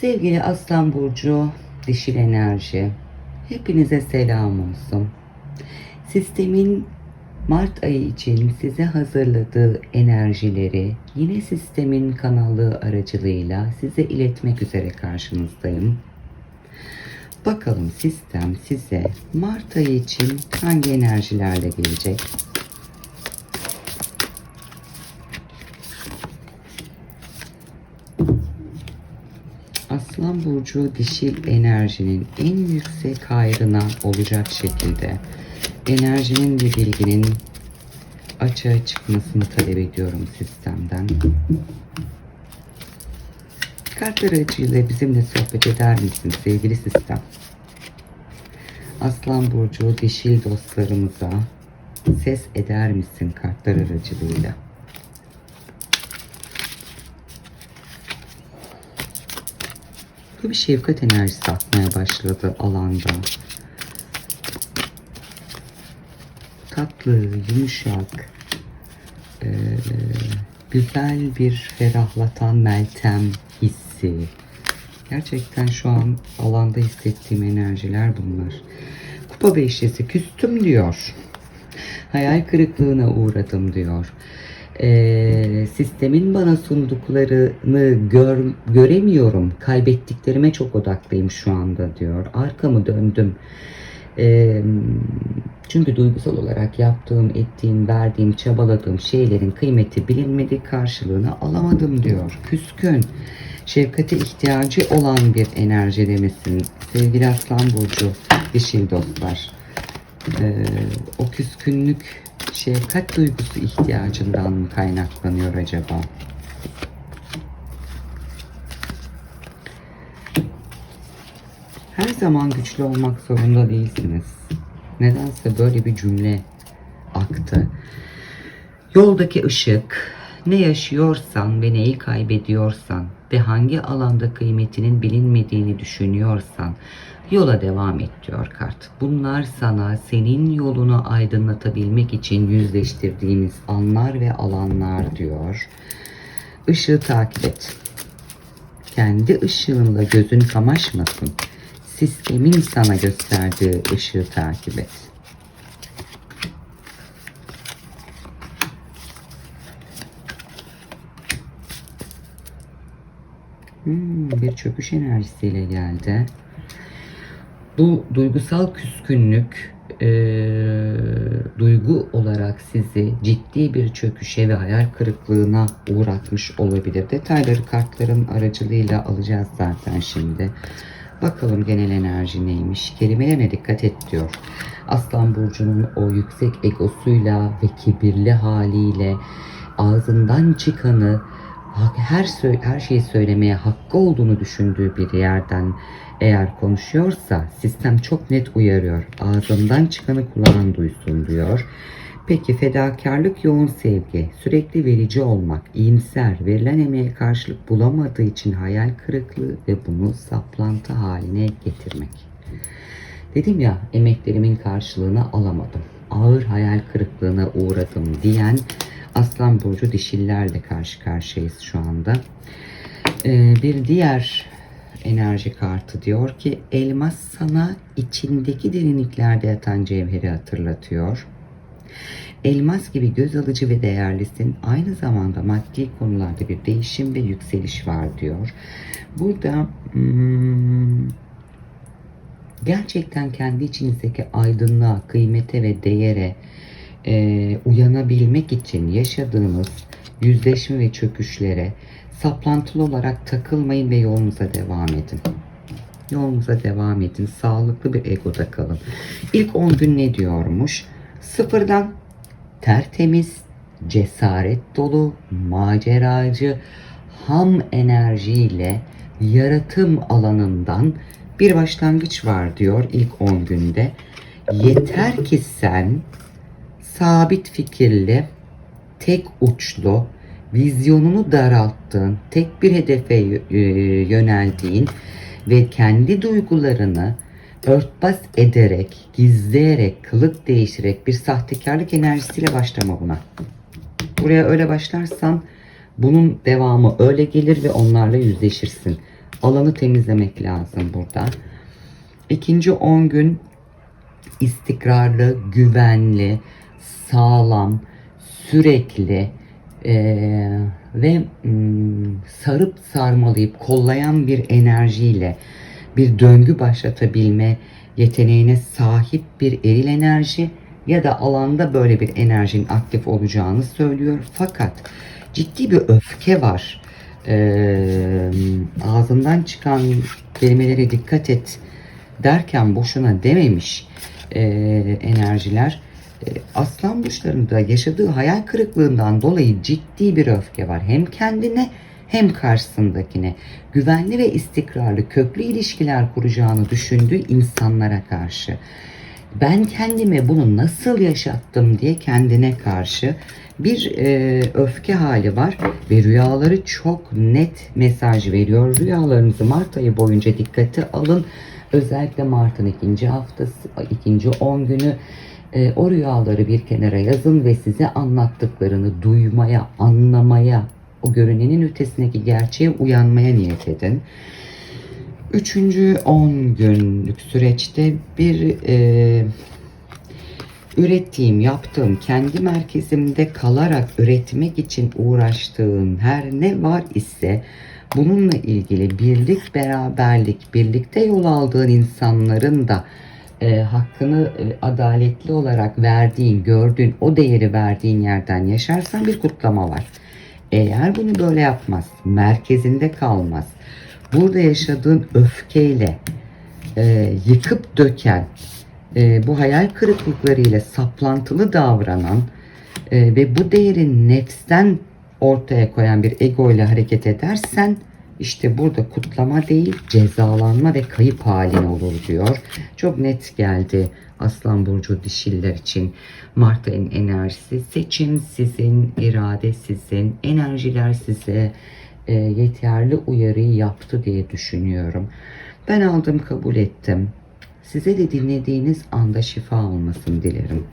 Sevgili Aslan Burcu, dişil enerji, hepinize selam olsun. Sistemin Mart ayı için size hazırladığı enerjileri yine sistemin kanallığı aracılığıyla size iletmek üzere karşınızdayım. Bakalım sistem size Mart ayı için hangi enerjilerle gelecek? Aslan burcu dişil enerjinin en yüksek hayrına olacak şekilde enerjinin ve bilginin açığa çıkmasını talep ediyorum sistemden. Kartlar aracıyla bizimle sohbet eder misin sevgili sistem? Aslan burcu dişil dostlarımıza ses eder misin kartlar aracılığıyla? Bu bir şefkat enerjisi atmaya başladı alanda. Tatlı, yumuşak, eee, güzel bir ferahlatan meltem hissi. Gerçekten şu an alanda hissettiğim enerjiler bunlar. Kupa beşlisi küstüm diyor. Hayal kırıklığına uğradım diyor. Ee, sistemin bana sunduklarını gör, göremiyorum. Kaybettiklerime çok odaklıyım şu anda diyor. Arkamı döndüm. Ee, çünkü duygusal olarak yaptığım, ettiğim, verdiğim, çabaladığım şeylerin kıymeti bilinmedi, karşılığını alamadım diyor. Küskün, şefkate ihtiyacı olan bir enerjide misin? Sevgili Aslan Burcu, dişil dostlar. Ee, o küskünlük şefkat duygusu ihtiyacından mı kaynaklanıyor acaba? Her zaman güçlü olmak zorunda değilsiniz. Nedense böyle bir cümle aktı. Yoldaki ışık, ne yaşıyorsan ve neyi kaybediyorsan ve hangi alanda kıymetinin bilinmediğini düşünüyorsan yola devam et diyor kart. Bunlar sana senin yolunu aydınlatabilmek için yüzleştirdiğimiz anlar ve alanlar diyor. Işığı takip et. Kendi ışığınla gözün kamaşmasın. Sistemin sana gösterdiği ışığı takip et. Hmm, bir çöküş enerjisiyle geldi. Bu duygusal küskünlük e, duygu olarak sizi ciddi bir çöküşe ve hayal kırıklığına uğratmış olabilir. Detayları kartların aracılığıyla alacağız zaten şimdi. Bakalım genel enerji neymiş? Kelimelerine dikkat et diyor. Aslan Burcu'nun o yüksek egosuyla ve kibirli haliyle ağzından çıkanı her her şeyi söylemeye hakkı olduğunu düşündüğü bir yerden eğer konuşuyorsa sistem çok net uyarıyor. Ağzından çıkanı kulağın duysun diyor. Peki fedakarlık yoğun sevgi, sürekli verici olmak, iyimser, verilen emeğe karşılık bulamadığı için hayal kırıklığı ve bunu saplantı haline getirmek. Dedim ya emeklerimin karşılığını alamadım. Ağır hayal kırıklığına uğradım diyen Aslan Burcu dişillerle karşı karşıyayız şu anda. Ee, bir diğer enerji kartı diyor ki elmas sana içindeki derinliklerde yatan cevheri hatırlatıyor. Elmas gibi göz alıcı ve değerlisin. Aynı zamanda maddi konularda bir değişim ve yükseliş var diyor. Burada hmm, gerçekten kendi içinizdeki aydınlığa, kıymete ve değere e, uyanabilmek için yaşadığınız yüzleşme ve çöküşlere saplantılı olarak takılmayın ve yolunuza devam edin. Yolunuza devam edin. Sağlıklı bir egoda kalın. İlk 10 gün ne diyormuş? Sıfırdan tertemiz, cesaret dolu, maceracı, ham enerjiyle yaratım alanından bir başlangıç var diyor ilk 10 günde. Yeter ki sen sabit fikirli, tek uçlu, vizyonunu daralttığın, tek bir hedefe e, yöneldiğin ve kendi duygularını örtbas ederek, gizleyerek, kılık değiştirerek bir sahtekarlık enerjisiyle başlama buna. Buraya öyle başlarsan bunun devamı öyle gelir ve onlarla yüzleşirsin. alanı temizlemek lazım burada. İkinci 10 gün istikrarlı, güvenli, sağlam, sürekli eee, ve sarıp sarmalayıp kollayan bir enerjiyle bir döngü başlatabilme yeteneğine sahip bir eril enerji ya da alanda böyle bir enerjinin aktif olacağını söylüyor. Fakat ciddi bir öfke var. Eee, ağzından çıkan kelimelere dikkat et derken boşuna dememiş eee, enerjiler. E, Aslan burçlarında yaşadığı hayal kırıklığından dolayı ciddi bir öfke var. Hem kendine hem karşısındakine güvenli ve istikrarlı köklü ilişkiler kuracağını düşündüğü insanlara karşı. Ben kendime bunu nasıl yaşattım diye kendine karşı bir e, öfke hali var ve rüyaları çok net mesaj veriyor. Rüyalarınızı Mart ayı boyunca dikkate alın. Özellikle Mart'ın ikinci haftası, ikinci 10 günü e, o rüyaları bir kenara yazın ve size anlattıklarını duymaya, anlamaya, o görünenin ötesindeki gerçeğe uyanmaya niyet edin. Üçüncü 10 günlük süreçte bir e, ürettiğim, yaptığım, kendi merkezimde kalarak üretmek için uğraştığım her ne var ise bununla ilgili birlik, beraberlik, birlikte yol aldığın insanların da e, hakkını e, adaletli olarak verdiğin, gördüğün, o değeri verdiğin yerden yaşarsan bir kutlama var. Eğer bunu böyle yapmaz, merkezinde kalmaz, burada yaşadığın öfkeyle e, yıkıp döken, e, bu hayal kırıklıklarıyla saplantılı davranan e, ve bu değeri nefsten ortaya koyan bir ego ile hareket edersen işte burada kutlama değil cezalanma ve kayıp halin olur diyor. Çok net geldi Aslan Burcu dişiller için. Mart ayın enerjisi seçim sizin, irade sizin, enerjiler size e, yeterli uyarıyı yaptı diye düşünüyorum. Ben aldım kabul ettim. Size de dinlediğiniz anda şifa olmasını dilerim.